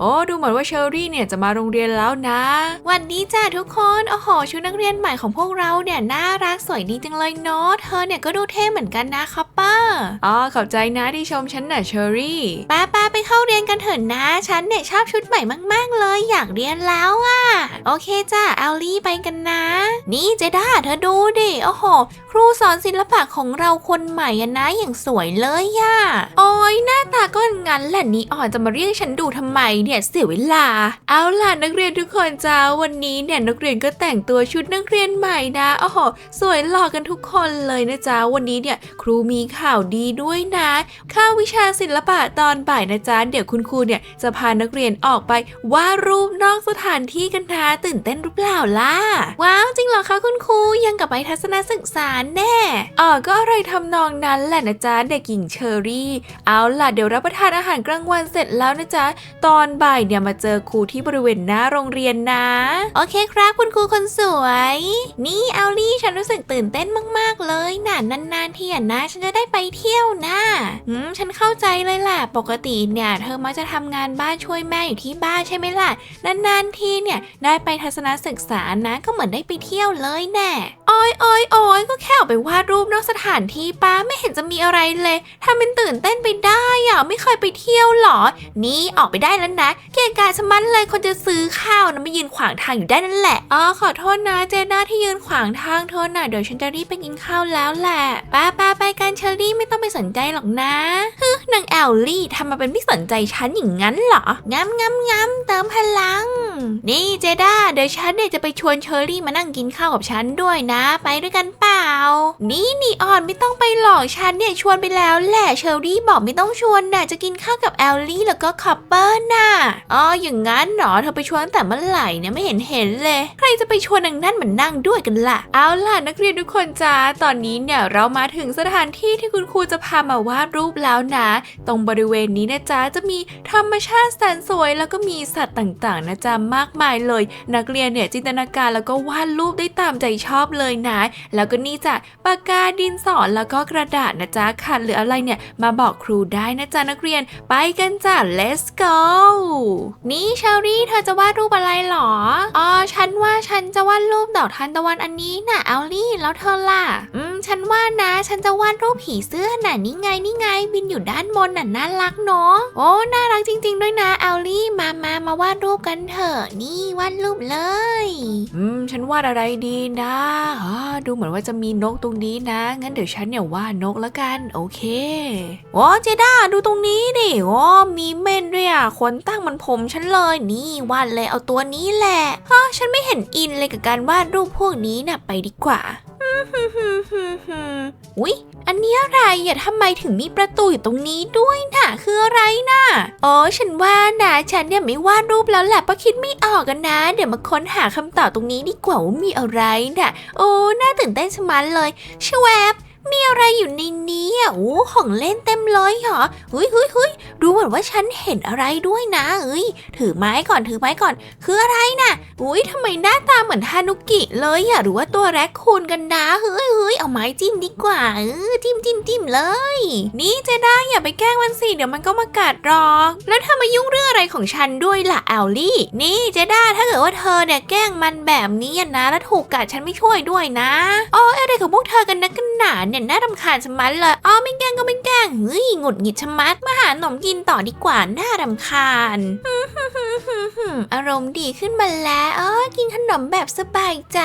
โอ้ดูเหมือนว่าเชอรี่เนี่ยจะมาโรงเรียนแล้วนะวันนี้จ้าทุกคนโอ้โหชุดนักเรียนใหม่ของพวกเราเนี่ยน่ารักสวยดีจังเลยเนาะเธอเนี่ยก็ดูเท่เหมือนกันนะคัปเป อ๋อขอบใจนะที่ชมฉันน่ะเชอรี่ป้าป้าไปเข้าเรียนกันเถอะนะ ฉันเนี่ยชอบชุดใหม่มากๆเลย อยากเรียนแล้วอะโอเคจ้าเอาลี่ไปกันนะ นี่เจด้าเธอดูดิ โอ้โห ครูสอนศิลปะของเราคนใหม่อะนะอย่างสวยเลยอะโอ้ยหน้าตาก็งั้นแหละนี่อ่อนจะมาเรียกฉันดูทำไมเนี่ยเสียเวลา เอาล่ะนักเรียนทุกคนจ้าวันนี้เนี่ยนักเรียนก็แต่งตัวชุดนักเรียนใหม่นะ โอ้โห สวยหล่อกันทุกคนเลยนะจ๊ะวันนี้เนี่ยครูมีค่ะข่าวดีด้วยนะข้าวิชาศิลปะตอนบ่ายนะจ๊ะเดี๋ยวคุณครูเนี่ยจะพานักเรียนออกไปวาดรูปนอกสถานที่กันนะตื่นเต้นหรือเปล่าล่ะ ว้าวจริงเหรอคะคุณครูยังกับไปทัศนศึกษาแน่อ๋อก็อะไรทำนองนั้นแหละนะจ๊ะเด็กหญิงเชอรี่ เอาล่ะเดี๋ยวรับประทานอาหารกลางวันเสร็จแล้วนะจ๊ะตอนบ่ายเนี่ยมาเจอครูที่บริเวณหน้าโรงเรียนนะ โอเคครับคุณครูคนสวย นี่เอาลี่ฉันรู้สึกตื่นเต้นมาก ๆ เลยน่ะนานๆทีอะนะฉันจะได้ไปเที่ยวนะอืมฉันเข้าใจเลยแหละปกติเนี่ย เธอมักจะทำงานบ้านช่วยแม่อยู่ที่บ้านใช่ไหมล่ะ นานๆทีเนี่ยได้ไปทัศนศึกษานะก็เหมือนได้ไปเที่ยวเลยแน่โอ้ยโอ้ยโอ้ยก็แค่ออกไปวาดรูปนอกสถานที่ป้าไม่เห็นจะมีอะไรเลยทำเป็นตื่นเต้นไปได้อะไม่เคยไปเที่ยวหรอ นี่ออกไปได้แล้วนะ เกะกาชะมัดเลยคนจะซื้อข้าวนะมายืนขวางทางอยู่ได้นั่นแหละอ๋อขอโทษนะเจน่าที่ยืนขวางทางเธอน่ะเดี๋ยวฉันจะรีบไปกินข้าวแล้วแหละป้าป้าไปกันเชอรี่ไม่ต้องไปสนใจหรอกนะฮึนางแอลลี่ทำมาเป็นไม่สนใจฉันอย่างนั้นเหรองำงำงำเติมพลัง นี่เจด้าเดี๋ยวฉันเนี่ยจะไปชวนเชอรี่มานั่งกินข้าวกับฉันด้วยนะ ไปด้วยกันเปล่า นี่นี่ออนไม่ต้องไปหรอกฉันเนี่ยชวนไปแล้วแหละเชอรี่บอกไม่ต้องชวนน่ะจะกินข้าวกับแอลลี่แล้วก็คอปเปอร์น่ะอ๋ออย่างงั้นเหรอเธอไปชวนตั้งแต่เมื่อไหร่เนี่ยไม่เห็นเห็นเลย ใครจะไปชวนนางนั่นมือนนั่งด้วยกันล่ะ เอาล่ะนักเรียนทุกคนจ้าตอนนี้เนี่ยเรามาถึงสถานที่ที่คุณครูจะพามาวาดรูปแล้วนะ ตรงบริเวณนี้นะจ๊ะจะมีธรรมชาติแสนสวย แล้วก็มีสัตว์ต่างๆนะจ๊ะมากมายเลย นักเรียนเนี่ยจินตนาการแล้วก็วาดรูปได้ตามใจชอบเลยนะ แล้วก็นี่จ้ะปากกาดินสอแล้วก็กระดาษนะจ๊ะขาดหรืออะไรเนี่ยมาบอกครูได้นะจ๊ะนักเรียน ไปกันจ้ะ let's go นี่เชอรี่เธอจะวาดรูปอะไรหรออ๋อฉันว่าฉันจะวาดรูปดอกทานตะวันอันนี้น่ะเอาลี่แล้วเธอล่ะอืม ฉันว่านะ ฉันจะวาดรูปผีเสื้อน่ะนี่ไงนี่ไง บินอยู่ด้านบนน่ะน่ารักเนาะโอ้น่ารักจริง ๆ ด้วยนะเอาลี่มามามาวาดรูปกันเถอะนี่วาดรูปเลย อืม ฉันวาดอะไรดีนะอ๋อดูเหมือนว่าจะมีนกตรงนี้นะ งั้นเดี๋ยวฉันเนี่ยวาดนกแล้วกันโอเคโอ้เจด้าดูตรงนี้ดิโอ้มีเม่นด้วยอะขนตั้งเหมันผมฉันเลยนี่วาดเลยเอาตัวนี้แหละฮะฉันไม่เห็นอินเลยกับการวาดรูปพวกนี้น่ะไปดีกว่า อุ๊ย อันนี้อะไรอะทำไมถึงมีประตูอยู่ตรงนี้ด้วยน่ะ คืออะไรน่ะ อ๋อ ฉันว่านะฉันเนี่ยไม่วาดรูปแล้วแหละเพราะคิดไม่ออกกันนะ เดี๋ยวมาค้นหาคำตอบตรงนี้ดีกว่าว่ามีอะไรน่ะ โอ้ น่าตื่นเต้นชะมัดเลยชวบ มีอะไรอยู่ในนี้อะโอ้ของเล่นเต็มเลยเหรอเฮ้ยเฮ้ยเฮ้ยดูเหมือนว่าฉันเห็นอะไรด้วยนะเอ้ยถือไม้ก่อนถือไม้ก่อน คืออะไรน่ะอุ้ยทำไมหน้าตาเหมือนฮานุกิเลยอะหรือว่าตัวแรคคูนกันนะเฮ้ยเฮ้ยเอาไม้จิ้มดีกว่าเออจิ้มจิ้มจิ้มเลย นี่เจด้อย่าไปแกล้งมันสิเดี๋ยวมันก็มากัดหรอก แล้วเธอมายุ่งเรื่องอะไรของฉันด้วยล่ะแอลลี่ นี่เจด้ถ้าเกิดว่าเธอเนี่ยแกล้งมันแบบนี้นะแล้วถูกกัดฉันไม่ช่วยด้วยนะอ๋ออะไรของพวกเธอกันนะกันหนาเนี่ยน่ารำคาญชะมัดเลยอ๋อไม่แกล้งก็ไม่แกล้งเฮ้ยหงุดหงิดชะมัดมาหาขนมกินต่อดีกว่าน่ารำคาญอารมณ์ดีขึ้นมาแล้วอ๋อกินขนมแบบสบายใจ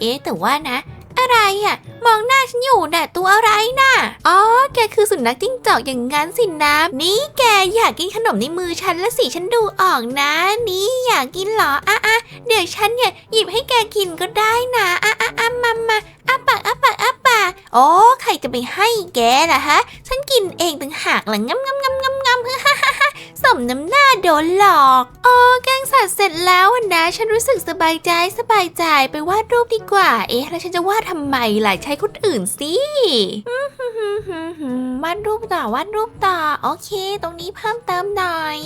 เอ๊แต่ว่านะ อะไรอะ มองหน้าฉันอยู่น่ะตัวอะไรน่ะ อ๋อ แกคือสุนัขจิ้งจอกอย่างงั้นสินะนี่แกอยากกินขนมในมือฉันแล้วสิฉันดูออกนะ นี่อยากกินเหรออะอะเดี๋ยวฉันเนี่ยหยิบให้แกกินก็ได้นะอะอะอะมามาอ้าปากอ้าปากอ้าปากโอ้ใครจะไปให้แกล่ะฮะ ฉันกินเองต่างหากล่ะงำงำงำงำ น้ำหน้าโดนหลอกอ๋อแกงสัตว์เสร็จแล้วนะ ฉันรู้สึกสบายใจสบายใจไปวาดรูปดีกว่า เอ๊ะ แล้วฉันจะวาดทำไมล่ะใช้คนอื่นสิวาดรูปต่อวาดรูปต่อ โอเค ตรงนี้เพิ่มเติมหน่อย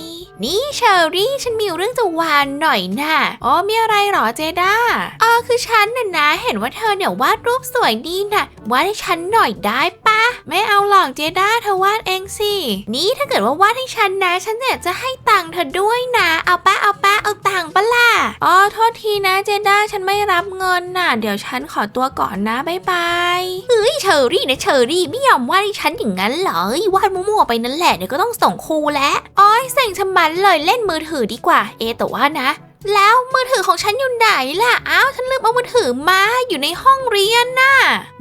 นี่เชอรี่ฉันมีเรื่องจะวานหน่อยนะ่ะอ๋อมีอะไรหรอเจด้าอ๋อคือฉันน่ะนะ เห็นว่าเธอเนี่ยวาดรูปสวยดีน่ะวาดให้ฉันหน่อยได้ป ไม่เอาหรอกเจด้าเธอวาดเองสิ นี่ถ้าเกิดว่าวาดให้ฉันนะ ฉันเนี่ยจะให้ตังค์เธอด้วยนะ เอาปะเอาปะเอาตังค์ปะล่ะ อ๋อโทษทีนะเจด้าฉันไม่รับเงินน่ะ เดี๋ยวฉันขอตัวก่อนนะบ๊ายบายเฮ้ยเชอรี่นะเชอรี่ไม่ยอมวาดให้ฉันอย่างนั้นเหรอ วาดมั่วๆไปนั่นแหละเดี๋ยวก็ต้องส่งครูแล้วอ๋อยเซ็งชะมันเลยเล่นมือถือดีกว่า เอแต่ว่านะ แล้วมือถือของฉันอยู่ไหนล่ะ อ้าวฉันลืมเอามือถือมาอยู่ในห้องเรียนน่ะ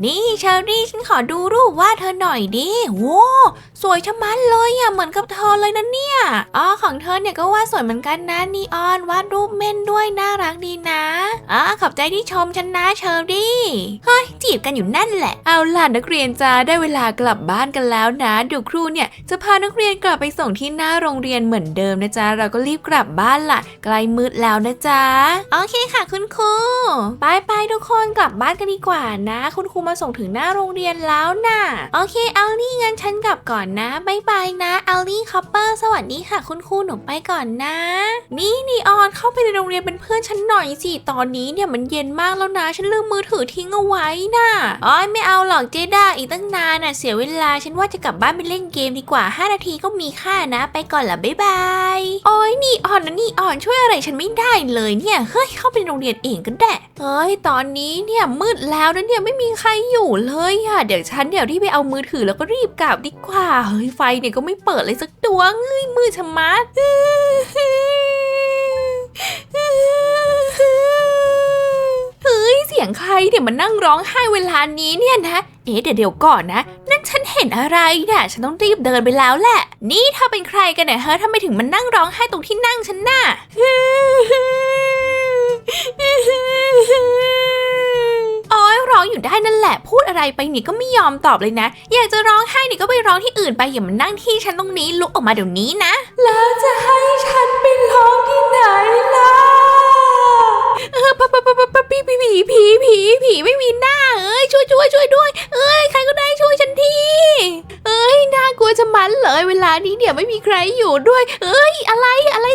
นี่เชอรี่ฉันขอดูรูปวาดเธอหน่อยดิโว้สวยชะมัดเลยอะเหมือนกับเธอเลยนะเนี่ยอ๋อของเธอเนี่ยก็วาดสวยเหมือนกันนะนีออนวาดรูปเม่นด้วยน่ารักดีนะอ๋อขอบใจที่ชมฉันนะเชอรี่เฮ้ยจีบกันอยู่นั่นแหละ เอาล่ะนักเรียนจ้าได้เวลากลับบ้านกันแล้วนะเดี๋ยวครูเนี่ยจะพานักเรียนกลับไปส่งที่หน้าโรงเรียนเหมือนเดิมนะจ๊ะเราก็รีบกลับบ้านล่ะใกล้มืดแล้วนะจ๊ะ โอเคค่ะคุณครูไปไปทุกคนกลับบ้านกันดีกว่านะ คุณครูมาส่งถึงหน้าโรงเรียนแล้วน่ะ โอเคเอาลี่งั้นฉันกลับก่อนนะบายบายนะเอาลี่คอปเปอร์สวัสดีค่ะ คุณครูหนูไปก่อนนะ นี่นีออนเข้าไปในโรงเรียนเป็นเพื่อนฉันหน่อยสิตอนนี้เนี่ยมันเย็นมากแล้วนะฉันลืมมือถือทิ้งเอาไว้น่ะอ๋อไม่เอาหรอกเจด้าอีกตั้งนานน่ะเสียเวลาฉันว่าจะกลับบ้านไปเล่นเกมดีกว่า 5 นาทีก็มีค่านะ ไปก่อนละบ๊ายบายโอ้ยนี่ออนนะนี่ออนช่วยอะไรฉันไม่ได้เลยเนี่ยเฮ้ยเข้าไปโรงเรียนเองก็ได้เฮ้ยตอนนี้เนี่ยมืดแล้วนะเนี่ยไม่มีใครอยู่เลยอะเดี๋ยวฉันเดี๋ยวที่ไปเอามือถือแล้วก็รีบกลับดีกว่าเฮ้ยไฟเนี่ยก็ไม่เปิดเลยสักดวงเฮ้ยมืดชะมัด เฮ้ยเสียงใครเนี่ยมันนั่งร้องไห้เวลานี้เนี่ยนะ เอ๊ะเดี๋ยวเดี๋ยวก่อนนะ นั่นฉันเห็นอะไรเนี่ยฉันต้องรีบเดินไปแล้วแหละ นี่เธอเป็นใครกันเนี่ยเฮ้ยทำไมถึงมันนั่งร้องไห้ตรงที่นั่งฉันน่ะโอ้ยร้องอยู่ได้นั่นแหละ พูดอะไรไปนี่ก็ไม่ยอมตอบเลยนะ อยากจะร้องไห้นี่ก็ไปร้องที่อื่นไปอย่ามานั่งที่ฉันตรงนี้ลุกออกมาเดี๋ยวนี้นะ แล้วจะให้ฉันไปร เนี่ยไม่มีใครอยู่ด้วย เอ้ยอะไรอะไร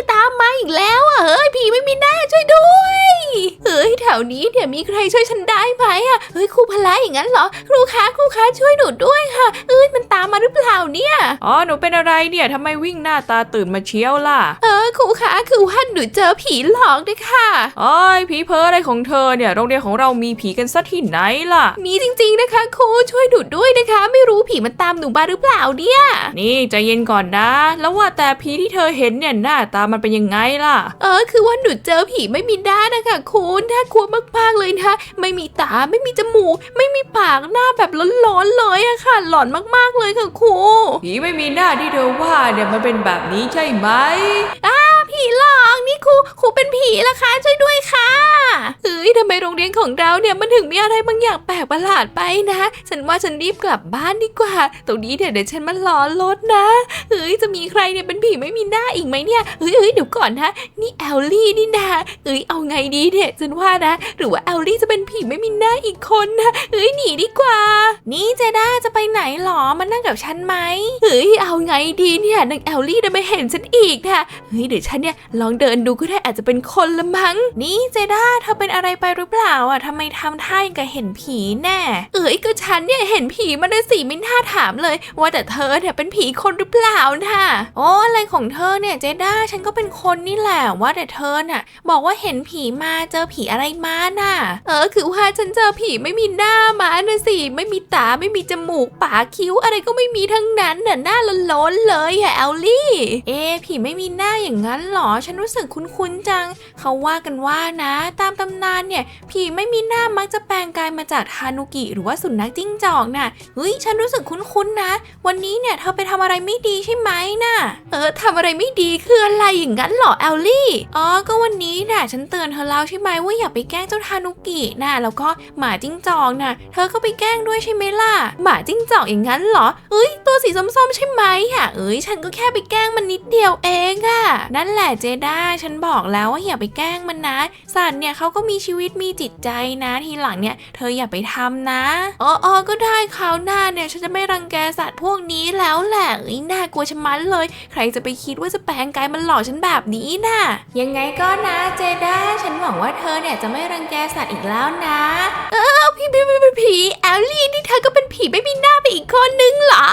ถวนี้เดี๋ยวมีใครช่วยฉันได้ไหมอะเฮ้ยครูพละอย่างนั้นเหรอ ครูคะครูคะช่วยหนูด้วยค่ะ เอ้ยมันตามมาหรือเปล่าเนี่ยอ๋อหนูเป็นอะไรเนี่ยทำไมวิ่งหน้าตาตื่นมาเชียวล่ะ เออครูคะคือว่าหนูเจอผีหลอกด้วยค่ะโอ้ยผีเพ้ออะไรของเธอเนี่ยโรงเรียนของเรามีผีกันซะที่ไหนล่ะ มีจริงๆนะคะครูช่วยหนูด้วยนะคะ ไม่รู้ผีมันตามหนูมาหรือเปล่าเนี่ยนี่ใจเย็นก่อนนะ แล้วว่าแต่ผีที่เธอเห็นเนี่ยหน้าตามันเป็นยังไงล่ะ เออคือว่าหนูเจอผีไม่มีด้านนะคะครูน่ากลัวมากๆเลยนะคะ ไม่มีตาไม่มีจมูก ไม่มีปากหน้าแบบร้อนๆเลยอะค่ะ หลอนมากๆเลยค่ะครูผีไม่มีหน้าที่เธอว่าเนี่ยมันเป็นแบบนี้ใช่ไหมผีหลอกนี่ครูครูเป็นผีละคะช่วยด้วยค่ะ เฮ้ยทำไมโรงเรียนของเราเนี่ยมันถึงมีอะไรบางอย่างแปลกประหลาดไปนะ ฉันว่าฉันรีบกลับบ้านดีกว่า ตรงนี้เดี๋ยวเดี๋ยวฉันมารอรถนะ เฮ้ยจะมีใครเนี่ยเป็นผีไม่มีหน้าอีกไหมเนี่ยเฮ้ยเฮ้ยเดี๋ยวก่อนนะ นี่แอลลี่นี่นะเอ้ยเอาไงดีเนี่ยฉันว่านะ หรือว่าแอลลี่จะเป็นผีไม่มีหน้าอีกคนนะเฮ้ยหนีดีกว่า นี่เจด้าจะไปไหนหรอมานั่งกับฉันไหมเฮ้ยเอาไงดีเนี่ยนางแอลลี่จะไม่เห็นฉันอีกนะเฮ้ยเดี๋ยวฉันเนี่ยลองเดินดูก็ได้อาจจะเป็นคนละมั้ง นี่เจด้าเธอเป็นอะไรไปหรือเปล่าอะทำไมทำท่าอย่างกับเห็นผีแน่ เอ้ยก็ฉันเนี่ยเห็นผีมาได้สิไม่น่าถามเลย ว่าแต่เธอเนี่ยเป็นผีคนหรือเปล่าน่ะโอ้อะไรของเธอเนี่ยเจด้าฉันก็เป็นคนนี่แหละว่าแต่เธอน่ะ บอกว่าเห็นผีมาเจอผีอะไรมาน่ะ เออคือว่าฉันเจอผีไม่มีหน้ามาน่ะสิไม่มีตาไม่มีจมูกปากคิ้วอะไรก็ไม่มีทั้งนั้นน่ะหน้าล้นเลยอะแอลลี่ เอ๊ะผีไม่มีหน้าอย่างนั้นเหรอฉันรู้สึกคุ้นๆจัง เขาว่ากันว่านะตามตำนานเนี่ย ผีไม่มีหน้ามักจะแปลงกายมาจากทานุกิ หรือว่าสุนัขจิ้งจอกน่ะเฮ้ยฉันรู้สึกคุ้นๆนะ วันนี้เนี่ยเธอไปทำอะไรไม่ดีใช่ไหมน่ะเออทำอะไรไม่ดีคืออะไรอย่างนั้นเหรอแอลลี่อ๋อก็วันนี้น่ะฉันเตือนเธอแล้วใช่ไหมว่าอย่าไปแกล้งเจ้าทานุกิน่ะแล้วก็หมาจิ้งจอกน่ะเธอก็ไปแกล้งด้วยใช่ไหมล่ะหมาจิ้งจอกอย่างนั้นเหรอเอ้ยตัวสีส้มๆใช่ไหมอะเอ้ยฉันก็แค่ไปแกล้งมันนิดเดียวเองอะนั่นแหละเจด้าฉันบอกแล้วว่าอย่าไปแกล้งมันนะสัตว์เนี่ยเขาก็มีชีวิตมีจิตดใจนะทีหลังเนี่ย เธออย่าไปทำนะอ๋ออก็ได้คราวหน้าเนี่ยฉันจะไม่รังแกสัตว์พวกนี้แล้วแหละเอ้ยน่ากลัวชะมัดเลย ใครจะไปคิดว่าจะแปลงกายมันหลอกฉันแบบนี้น่ะ ยังไงก็นะเจด้าฉันหวังว่าเธอเนี่ยจะไม่รังแกสัตว์อีกแล้วนะพี่พี่พี่พี่ผีแอลลี่นี่เธอก็เป็นผีไม่มีหน้าไปอีกคนนึงเหรอ